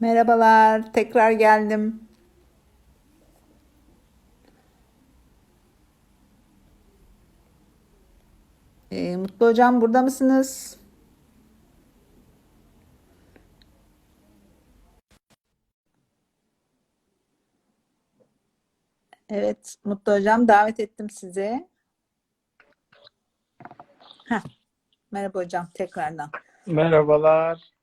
Merhabalar, tekrar geldim. Ee, Mutlu Hocam burada mısınız? Evet, Mutlu Hocam davet ettim sizi. Heh, merhaba hocam tekrardan. Merhabalar.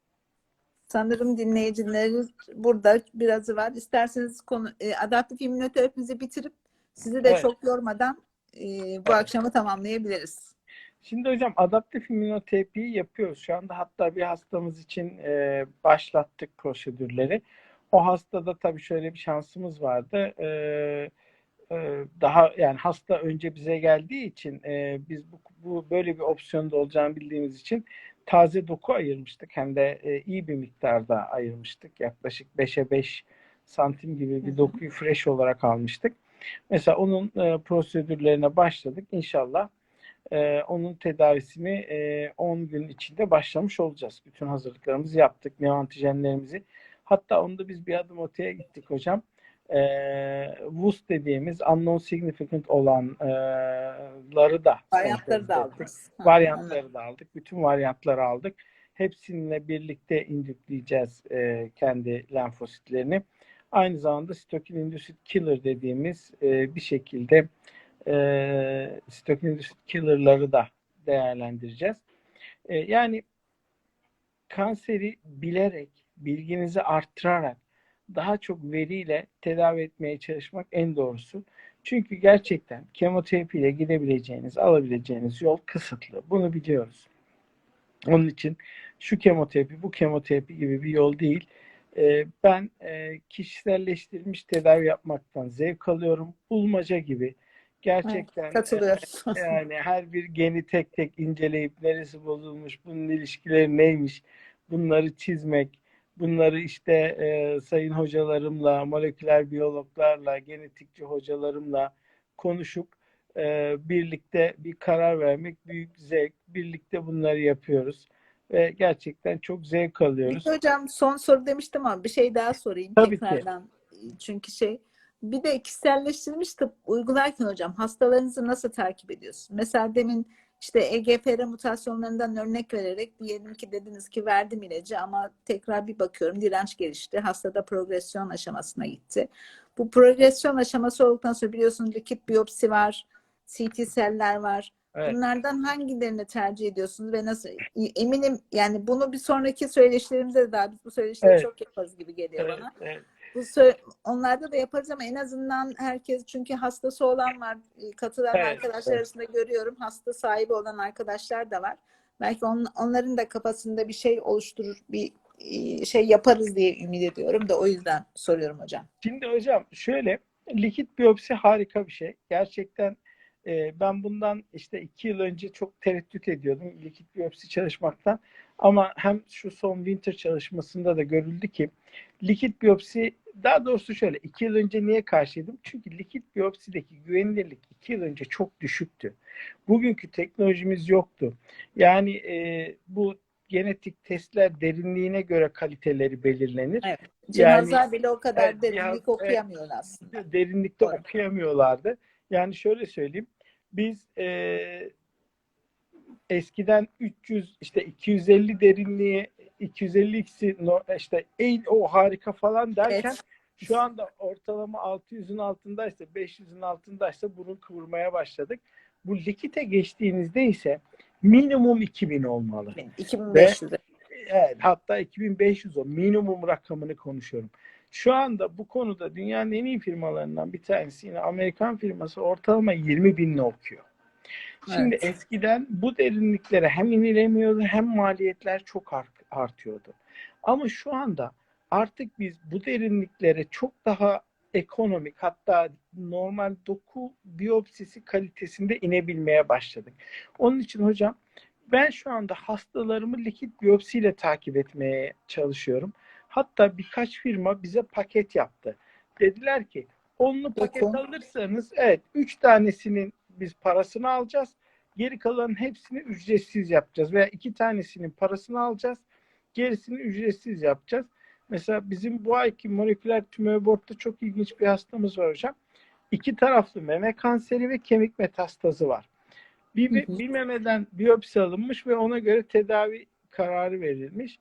Sanırım dinleyicilerimiz burada birazı var. İsterseniz konu e, adaptif immünoterapimizi bitirip sizi de Evet, çok yormadan e, bu evet. akşamı tamamlayabiliriz. Şimdi hocam adaptif immünoterapiyi yapıyoruz. Şu anda hatta bir hastamız için e, başlattık prosedürleri. O hastada tabii şöyle bir şansımız vardı. E, e, daha yani hasta önce bize geldiği için e, biz bu, bu böyle bir opsiyonda olacağını bildiğimiz için taze doku ayırmıştık. Hem de e, iyi bir miktarda ayırmıştık. Yaklaşık 5'e 5 santim gibi bir dokuyu fresh olarak almıştık. Mesela onun e, prosedürlerine başladık. İnşallah e, onun tedavisini e, 10 gün içinde başlamış olacağız. Bütün hazırlıklarımızı yaptık. Neoantijenlerimizi. Hatta onda biz bir adım öteye gittik hocam. E, WUS dediğimiz unknown significant olanları da Varyantları da aldınız. Ha, anladım. Varyantları da aldık. Bütün varyantları aldık. Hepsininle birlikte indükleyeceğiz e, kendi lenfositlerini. Aynı zamanda sitokin induced killer dediğimiz e, bir şekilde e, sitokin induced killer'ları da değerlendireceğiz. E, yani kanseri bilerek, bilginizi arttırarak daha çok veriyle tedavi etmeye çalışmak en doğrusu. Çünkü gerçekten kemoterapiyle gidebileceğiniz, alabileceğiniz yol kısıtlı. Bunu biliyoruz. Onun için şu kemoterapi, bu kemoterapi gibi bir yol değil. Ee, ben e, kişiselleştirilmiş tedavi yapmaktan zevk alıyorum. Bulmaca gibi. Gerçekten e, katılıyoruz. yani her bir geni tek tek inceleyip neresi bozulmuş, bunun ilişkileri neymiş, bunları çizmek, bunları işte e, sayın hocalarımla, moleküler biyologlarla, genetikçi hocalarımla konuşup e, birlikte bir karar vermek büyük zevk. Birlikte bunları yapıyoruz ve gerçekten çok zevk Peki alıyoruz. hocam son soru demiştim ama bir şey daha sorayım Tabii ki. tekrardan. Çünkü şey bir de kişiselleştirilmiş tıp uygularken hocam hastalarınızı nasıl takip ediyorsunuz? Mesela demin işte EGFR mutasyonlarından örnek vererek diyelim ki dediniz ki verdim ilacı ama tekrar bir bakıyorum direnç gelişti. Hastada progresyon aşamasına gitti. Bu progresyon aşaması olduktan sonra biliyorsunuz likit biyopsi var, CT seller var. Evet, Bunlardan hangilerini tercih ediyorsunuz ve nasıl? Eminim yani bunu bir sonraki söyleşilerimizde de daha biz bu söyleşileri evet, çok yaparız gibi geliyor evet, bana. evet. Onlarda da yaparız ama en azından herkes çünkü hastası olan var, e, katılan Evet, arkadaşlar evet. arasında görüyorum hasta sahibi olan arkadaşlar da var. Belki on- onların da kafasında bir şey oluşturur, bir e, şey yaparız diye ümit ediyorum da o yüzden soruyorum hocam. Şimdi hocam şöyle likit biyopsi harika bir şey. Gerçekten e, ben bundan işte iki yıl önce çok tereddüt ediyordum likit biyopsi çalışmaktan. Ama hem şu son winter çalışmasında da görüldü ki likit biyopsi daha doğrusu şöyle iki yıl önce niye karşıydım? Çünkü likit biyopsideki güvenilirlik iki yıl önce çok düşüktü. Bugünkü teknolojimiz yoktu. Yani e, bu genetik testler derinliğine göre kaliteleri belirlenir. Evet. Yani Cihazlar bile o kadar evet, cihaz derinlik evet, okuyamıyor aslında. derinlikte Doğru. okuyamıyorlardı. Yani şöyle söyleyeyim. Biz e, eskiden 300 işte 250 derinliğe 250x'i no, işte en o harika falan derken Evet. şu anda ortalama 600'ün altındaysa 500'ün altındaysa burun kıvırmaya başladık. Bu likite geçtiğinizde ise minimum 2000 olmalı. Ve 2500. Evet, hatta 2500 o minimum rakamını konuşuyorum. Şu anda bu konuda dünyanın en iyi firmalarından bir tanesi yine Amerikan firması ortalama 20 binle okuyor. Şimdi Evet. eskiden bu derinliklere hem inilemiyordu hem maliyetler çok art- artıyordu. Ama şu anda artık biz bu derinliklere çok daha ekonomik hatta normal doku biyopsisi kalitesinde inebilmeye başladık. Onun için hocam ben şu anda hastalarımı likit biyopsiyle takip etmeye çalışıyorum. Hatta birkaç firma bize paket yaptı. Dediler ki onlu paket alırsanız evet 3 tanesinin biz parasını alacağız. Geri kalanın hepsini ücretsiz yapacağız veya iki tanesinin parasını alacağız. Gerisini ücretsiz yapacağız. Mesela bizim bu ayki moleküler tümör board'da çok ilginç bir hastamız var hocam. İki taraflı meme kanseri ve kemik metastazı var. Bir, bir memeden biyopsi alınmış ve ona göre tedavi kararı verilmiş.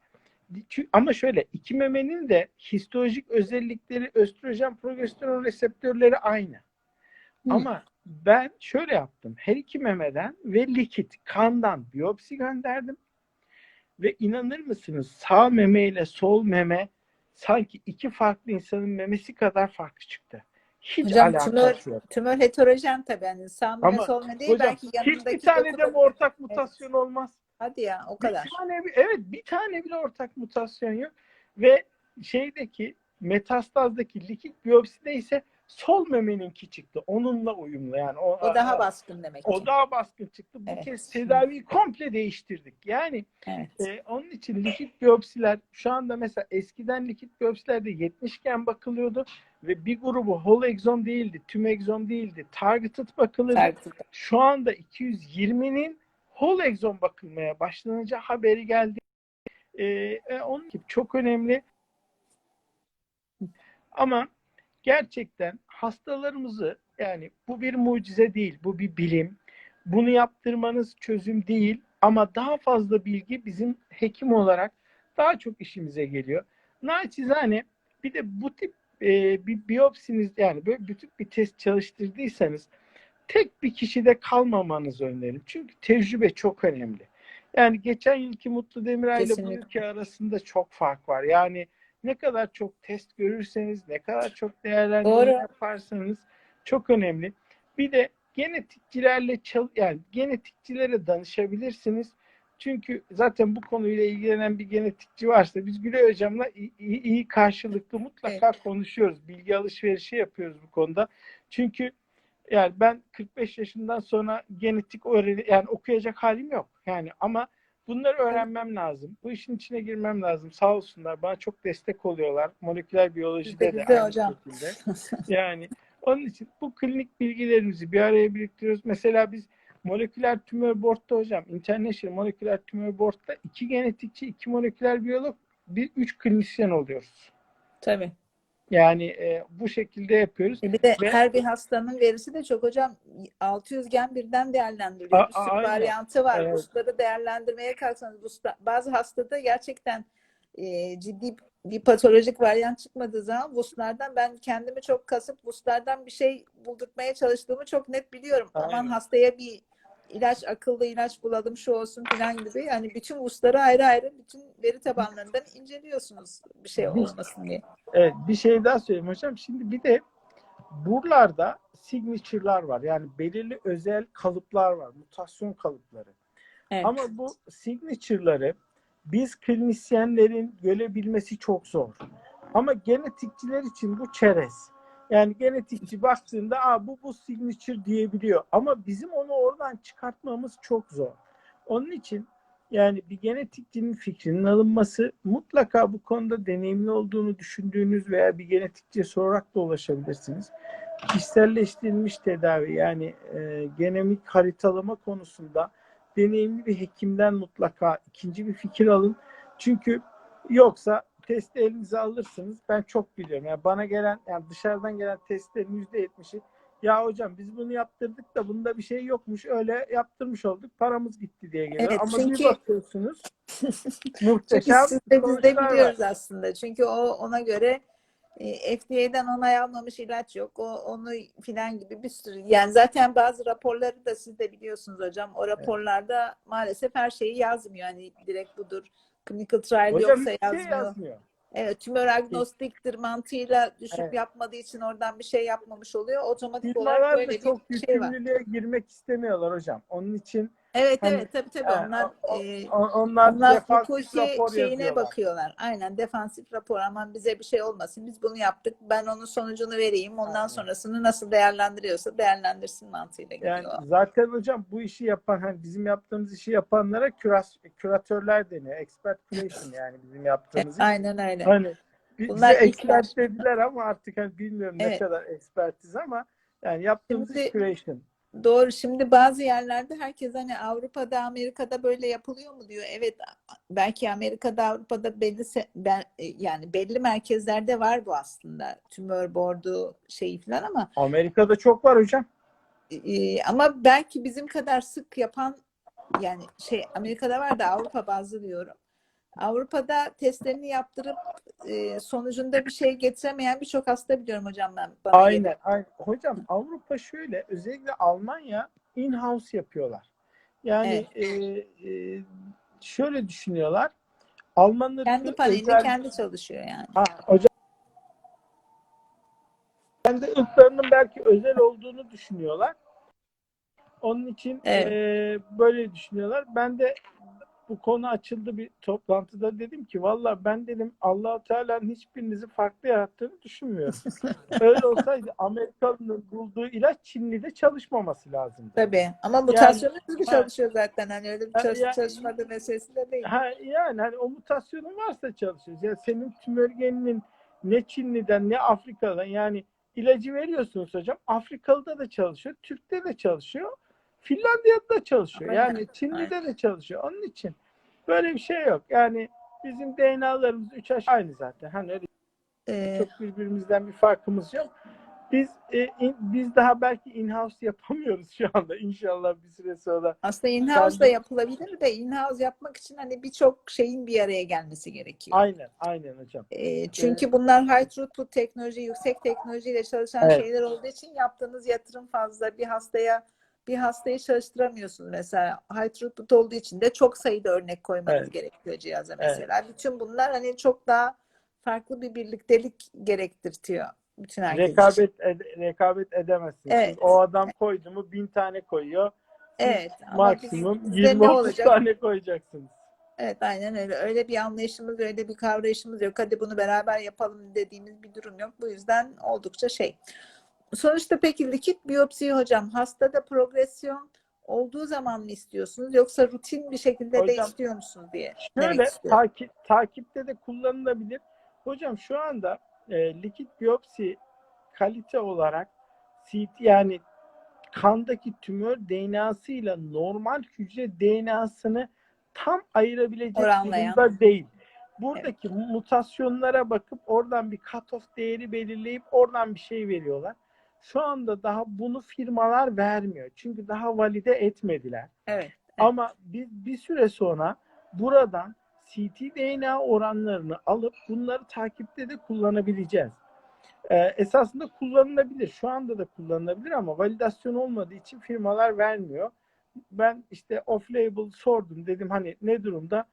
Ama şöyle iki memenin de histolojik özellikleri östrojen progesteron reseptörleri aynı. Hı. Ama ben şöyle yaptım. Her iki memeden ve likit kandan biyopsi gönderdim. Ve inanır mısınız sağ meme ile sol meme sanki iki farklı insanın memesi kadar farklı çıktı. Hiç Hocam tümör, yok. tümör heterojen tabii. Yani sağ meme Ama sol meme değil. Hocam belki hiçbir yanındaki tane de ortak mutasyon olmaz? Hadi ya o Bir kadar. tane, bi- evet bir tane bile ortak mutasyon yok. Ve şeydeki metastazdaki likit biyopside ise sol memeninki çıktı. Onunla uyumlu yani. O, O daha baskın demek ki. o daha baskın çıktı. Bu Evet. kez tedaviyi komple değiştirdik. Yani Evet. e, onun için likit biyopsiler şu anda mesela eskiden likit biyopsilerde 70 gen bakılıyordu ve bir grubu whole exome değildi, tüm exome değildi. Targeted bakılırdı. Farklı. Şu anda 220'nin whole exome bakılmaya başlanacağı haberi geldi. Ee, e, onun gibi çok önemli. Ama gerçekten hastalarımızı yani bu bir mucize değil, bu bir bilim. Bunu yaptırmanız çözüm değil ama daha fazla bilgi bizim hekim olarak daha çok işimize geliyor. Naçizane bir de bu tip e, bir biyopsiniz yani böyle bütün bir test çalıştırdıysanız tek bir kişide kalmamanızı öneririm. Çünkü tecrübe çok önemli. Yani geçen yılki Mutlu Demiray ile bu yılki arasında çok fark var. Yani ne kadar çok test görürseniz, ne kadar çok değerlendirme Doğru. yaparsanız çok önemli. Bir de genetikçilerle yani genetikçilere danışabilirsiniz. Çünkü zaten bu konuyla ilgilenen bir genetikçi varsa biz Gülay Hocam'la iyi, iyi- karşılıklı mutlaka konuşuyoruz. Bilgi alışverişi yapıyoruz bu konuda. Çünkü yani ben 45 yaşından sonra genetik öğreni yani okuyacak halim yok. Yani ama bunları öğrenmem lazım. Bu işin içine girmem lazım. Sağ olsunlar. Bana çok destek oluyorlar. Moleküler biyolojide de de aynı hocam. şekilde. Yani onun için bu klinik bilgilerimizi bir araya biriktiriyoruz. Mesela biz moleküler tümör board'da hocam, International Moleküler Tümör Board'da iki genetikçi, iki moleküler biyolog, bir üç klinisyen oluyoruz. Tabii. Yani e, bu şekilde yapıyoruz. E Bir de Ve- her bir hastanın verisi de çok hocam 600 gen birden değerlendiriliyor. Bir sürü varyantı var. Evet. Busları değerlendirmeye kalksanız busta- bazı hastada gerçekten e, ciddi bir patolojik varyant çıkmadığı zaman buslardan ben kendimi çok kasıp buslardan bir şey buldurtmaya çalıştığımı çok net biliyorum. Aman Aynen. hastaya bir ilaç akıllı ilaç bulalım şu olsun falan gibi. Yani bütün busları ayrı ayrı bütün veri tabanlarından inceliyorsunuz bir şey olmasın diye. Evet, bir şey daha söyleyeyim hocam. Şimdi bir de buralarda signature'lar var. Yani belirli özel kalıplar var. Mutasyon kalıpları. Evet. Ama bu signature'ları biz klinisyenlerin görebilmesi çok zor. Ama genetikçiler için bu çerez. Yani genetikçi baktığında Aa, bu bu signature diyebiliyor. Ama bizim onu oradan çıkartmamız çok zor. Onun için yani bir genetikçinin fikrinin alınması mutlaka bu konuda deneyimli olduğunu düşündüğünüz veya bir genetikçiye sorarak da ulaşabilirsiniz. Kişiselleştirilmiş tedavi yani e, genomik haritalama konusunda deneyimli bir hekimden mutlaka ikinci bir fikir alın. Çünkü yoksa testi elinize alırsınız. Ben çok biliyorum. Yani bana gelen yani dışarıdan gelen testlerin yüzde yetmişi ya hocam biz bunu yaptırdık da bunda bir şey yokmuş. Öyle yaptırmış olduk. Paramız gitti diye geliyor. Evet, Ama çünkü- bir bakıyorsunuz muhteşem siz de biz de sonuçlar var. biliyoruz aslında. Çünkü o ona göre e, FDA'den onay almamış ilaç yok. O onu filan gibi bir sürü. Yani zaten bazı raporları da siz de biliyorsunuz hocam. O raporlarda maalesef her şeyi yazmıyor. Yani direkt budur. Clinical trial Hocam yoksa şey yazmıyor. yazmıyor. Evet, tümör agnostiktir mantığıyla düşük Evet. yapmadığı için oradan bir şey yapmamış oluyor. Otomatik Firmalar olarak böyle çok bir şey var. yükümlülüğe girmek istemiyorlar hocam. Onun için Evet Hani, evet tabii tabii e, onlar e, onlar, Onlar rapor şeyine yazıyorlar. bakıyorlar. Aynen defansif rapor aman bize bir şey olmasın. Biz bunu yaptık. Ben onun sonucunu vereyim. Ondan Aynen. sonrasını nasıl değerlendiriyorsa değerlendirsin mantığıyla gidiyor. Yani zaten hocam bu işi yapan hani bizim yaptığımız işi yapanlara küras, küratörler deniyor. Expert creation yani bizim yaptığımız iş. Aynen öyle. Hani Bunlar bize expert dediler ama artık hani bilmiyorum ne Evet. kadar ekspertiz ama yani yaptığımız Şimdi- creation. Doğru. Şimdi bazı yerlerde herkes hani Avrupa'da, Amerika'da böyle yapılıyor mu diyor. Evet, belki Amerika'da, Avrupa'da belli e, yani belli merkezlerde var bu aslında. Tümör bordu şeyi falan ama Amerika'da çok var hocam. e, ama belki bizim kadar sık yapan yani şey Amerika'da var da Avrupa bazlı diyorum. Avrupa'da testlerini yaptırıp e, sonucunda bir şey getiremeyen birçok hasta biliyorum hocam ben. Bana Aynen, geliyor. aynen. Hocam Avrupa şöyle, özellikle Almanya in-house yapıyorlar. Yani e, e, şöyle düşünüyorlar. Alman Kendi özel- kendi çalışıyor yani. Ha, hocam kendi ırklarının belki özel olduğunu düşünüyorlar. Onun için Evet. e, böyle düşünüyorlar. Ben de bu konu açıldı bir toplantıda dedim ki valla ben dedim Allahu Teala'nın hiçbirinizi farklı yarattığını düşünmüyorum. Öyle olsaydı Amerikalı'nın bulduğu ilaç Çinli'de çalışmaması lazım. Tabii. Ama mutasyonu hızlı ha. çalışıyor zaten. Hani öyle bir çalış- ya- çalışmadığı meselesi de değil. Ha, yani hani o mutasyonun varsa çalışıyoruz. Yani senin tümör geninin ne Çinli'den ne Afrika'dan yani ilacı veriyorsunuz hocam. Afrikalı'da da çalışıyor, Türk'te de çalışıyor, Finlandiya'da da çalışıyor. Yani Çinli'de de çalışıyor. Onun için böyle bir şey yok. Yani bizim DNA'larımız üç aşağı aynı zaten. Hani öyle Ee, çok birbirimizden bir farkımız yok. Biz e, in- biz daha belki in-house yapamıyoruz şu anda. İnşallah bir süre sonra. aslında in-house da yapılabilir de in-house yapmak için hani birçok şeyin bir araya gelmesi gerekiyor. Aynen, aynen hocam. Ee, çünkü bunlar high throughput teknoloji, yüksek teknolojiyle çalışan Evet. şeyler olduğu için yaptığınız yatırım fazla. Bir hastaya bir hastayı çalıştıramıyorsunuz mesela. High throughput olduğu için de çok sayıda örnek koymanız Evet. gerekiyor cihaza Evet. mesela. Bütün bunlar hani çok daha farklı bir birliktelik gerektirtiyor bütün herkes için. rekabet ed- rekabet edemezsiniz. Evet. O adam koydu mu bin tane koyuyor. Evet. maksimum biz- bizde ne 20-30 olacak? tane koyacaksınız. Evet aynen öyle. Öyle bir anlayışımız, öyle bir kavrayışımız yok. Hadi bunu beraber yapalım dediğimiz bir durum yok. Bu yüzden oldukça şey. Sonuçta peki likit biyopsiyi hocam hastada progresyon olduğu zaman mı istiyorsunuz yoksa rutin bir şekilde de Hocam, istiyor musunuz diye Şöyle takip, takipte de kullanılabilir. Hocam şu anda e, likit biyopsi kalite olarak CT yani kandaki tümör DNA'sı ile normal hücre DNA'sını tam ayırabilecek Oranlayan. durumda değil. Buradaki mutasyonlara bakıp oradan bir cutoff değeri belirleyip oradan bir şey veriyorlar. Şu anda daha bunu firmalar vermiyor. Çünkü daha valide etmediler. Evet. Ama biz bir süre sonra buradan ctDNA oranlarını alıp bunları takipte de kullanabileceğiz. Ee, esasında kullanılabilir. Şu anda da kullanılabilir ama validasyon olmadığı için firmalar vermiyor. Ben işte off-label sordum. Dedim hani ne durumda?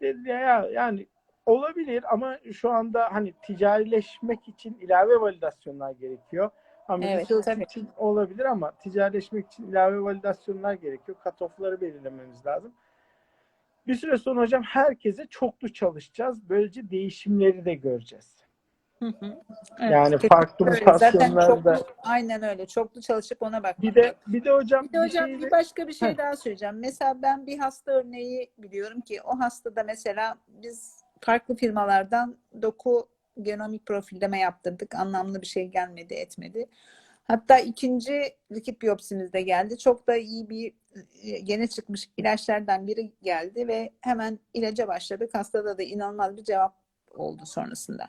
Dedi ya yani olabilir ama şu anda hani ticarileşmek için ilave validasyonlar gerekiyor. Ama Evet, tabii. için olabilir ama ticarileşmek için ilave validasyonlar gerekiyor. Cut-off'ları belirlememiz lazım. Bir süre sonra hocam herkese çoklu çalışacağız. Böylece değişimleri de göreceğiz. Hı hı. Evet, Yani farklı mutasyonlarda. aynen öyle. Çoklu çalışıp ona bakmak Bir de bir de hocam Bir de hocam bir de- başka bir şey Heh. daha söyleyeceğim. Mesela ben bir hasta örneği biliyorum ki o hastada mesela biz farklı firmalardan doku genomik profilleme yaptırdık. Anlamlı bir şey gelmedi, etmedi. Hatta ikinci likit biyopsimizde geldi. Çok da iyi bir e, yeni çıkmış ilaçlardan biri geldi ve hemen ilaca başladık. Hastada da inanılmaz bir cevap oldu sonrasında.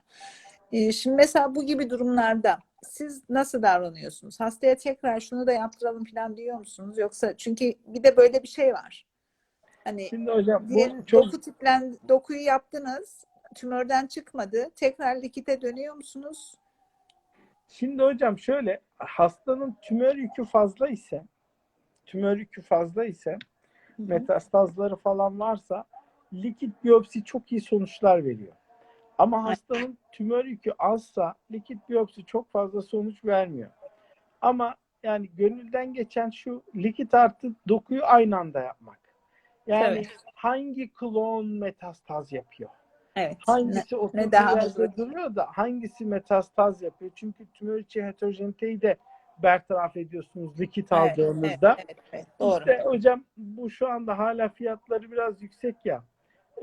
E, Şimdi mesela bu gibi durumlarda siz nasıl davranıyorsunuz? Hastaya tekrar şunu da yaptıralım falan diyor musunuz? Yoksa çünkü bir de böyle bir şey var. Hani Şimdi hocam bu çok doku tiplen dokuyu yaptınız, tümörden çıkmadı. Tekrar likite dönüyor musunuz? Şimdi hocam şöyle hastanın tümör yükü fazla ise tümör yükü fazla ise Hı hı. metastazları falan varsa likit biyopsi çok iyi sonuçlar veriyor. Ama hastanın tümör yükü azsa likit biyopsi çok fazla sonuç vermiyor. Ama yani gönülden geçen şu likit artı dokuyu aynı anda yapmak. Yani Tabii. hangi klon metastaz yapıyor? Evet. Hangisi o ne daha yerde duruyor da hangisi metastaz yapıyor? Çünkü tümör içi heterojeniteyi de bertaraf ediyorsunuz likit Evet, aldığınızda. Evet, evet, evet. Doğru. İşte hocam bu şu anda hala fiyatları biraz yüksek ya.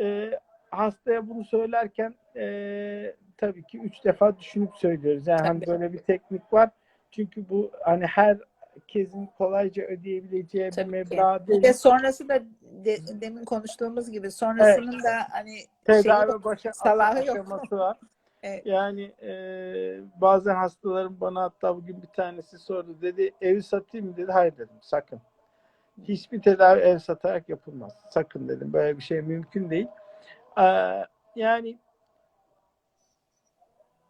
Ee, hastaya bunu söylerken ee, tabii ki üç defa düşünüp söylüyoruz. Yani hani böyle bir teknik var. Çünkü bu hani her herkesin kolayca ödeyebileceği bir Tabii ki. meblağ Bir değil. de sonrası da de- demin konuştuğumuz gibi sonrasının da hani Tedavi başa salahı yok. aşaması var. Evet. Yani e, bazen hastalarım bana hatta bugün bir tanesi sordu. Dedi evi satayım mı dedi. Hayır dedim sakın. Hiçbir tedavi ev satarak yapılmaz. Sakın dedim. Böyle bir şey mümkün değil. Ee, yani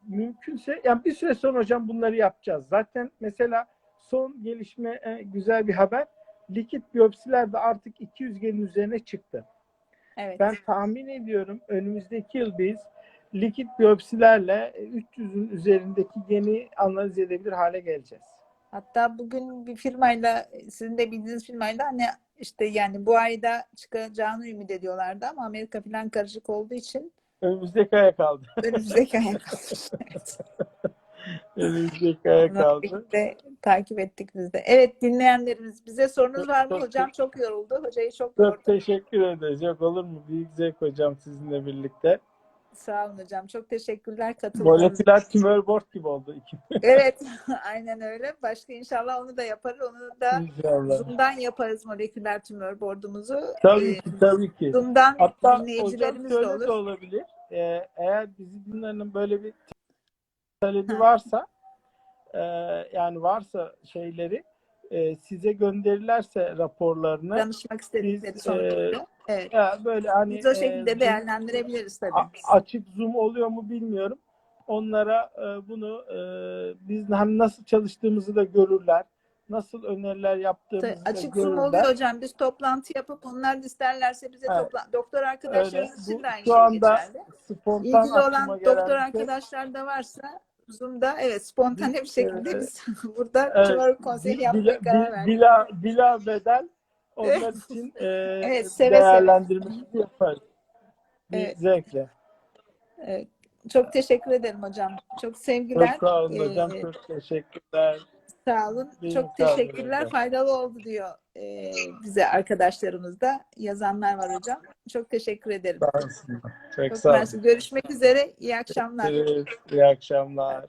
mümkünse yani bir süre sonra hocam bunları yapacağız. Zaten mesela son gelişme e, güzel bir haber. Likit biyopsiler de artık 200 genin üzerine çıktı. evet. Ben tahmin ediyorum önümüzdeki yıl biz likit biyopsilerle 300'ün üzerindeki geni analiz edebilir hale geleceğiz. Hatta bugün bir firmayla sizin de bildiğiniz firmayla hani işte yani bu ayda çıkacağını ümit ediyorlardı ama Amerika falan karışık olduğu için Önümüzdeki aya kaldı. önümüzdeki ay evet. Önümüzdeki aya Onunla kaldı. birlikte takip ettik biz de. Evet dinleyenlerimiz bize sorunuz var mı? Hocam çok yoruldu. Hocayı çok yordu. Çok teşekkür ederiz. Yok olur mu? Büyük zevk hocam sizinle birlikte. Sağ olun hocam. Çok teşekkürler katıldığınız için. Moleküler tümör board gibi oldu. Evet, aynen öyle. Başka inşallah onu da yaparız. Onu da İnşallah. Zoom'dan yaparız moleküler tümör boardumuzu. Tabii Ee, ki, tabii ki. Zoom'dan Hatta dinleyicilerimiz de olur. de olabilir. Ee, eğer bizi dinleyenin böyle bir talebi varsa e, yani varsa şeyleri e, size gönderirlerse raporlarını Danışmak istedikleri Biz, sonuçları. Evet. ya böyle hani Biz o e, şekilde Zoom- değerlendirebiliriz tabii. a- açık zoom oluyor mu bilmiyorum. Onlara e, bunu e, biz hem nasıl çalıştığımızı da görürler. Nasıl öneriler yaptığımızı Ta- da Açık Zoom görürler. oluyor hocam. Biz toplantı yapıp onlar da isterlerse bize Evet. topla doktor arkadaşlarımız için de aynı şu şey anda geçerli. İlgili olan doktor şey. arkadaşlar da varsa Zoom'da evet spontane bir şekilde Evet. biz burada Evet, konseyi Bil- yapmaya bila, karar verdik. bila, bila bedel onlar Evet. için e, Evet, seve seve. değerlendirmesini yaparız. Bir Evet. zevkle. Evet. Çok teşekkür ederim hocam. Çok sevgiler. Çok sağ olun hocam. Ee, Çok teşekkürler. Sağ olun. Benim Çok olun teşekkürler. hocam. Faydalı oldu diyor e, bize arkadaşlarımız da. Yazanlar var hocam. Çok teşekkür ederim. Sağ olun. Çok Çok sağ olun. Görüşmek üzere. İyi akşamlar. Görüşürüz. İyi akşamlar.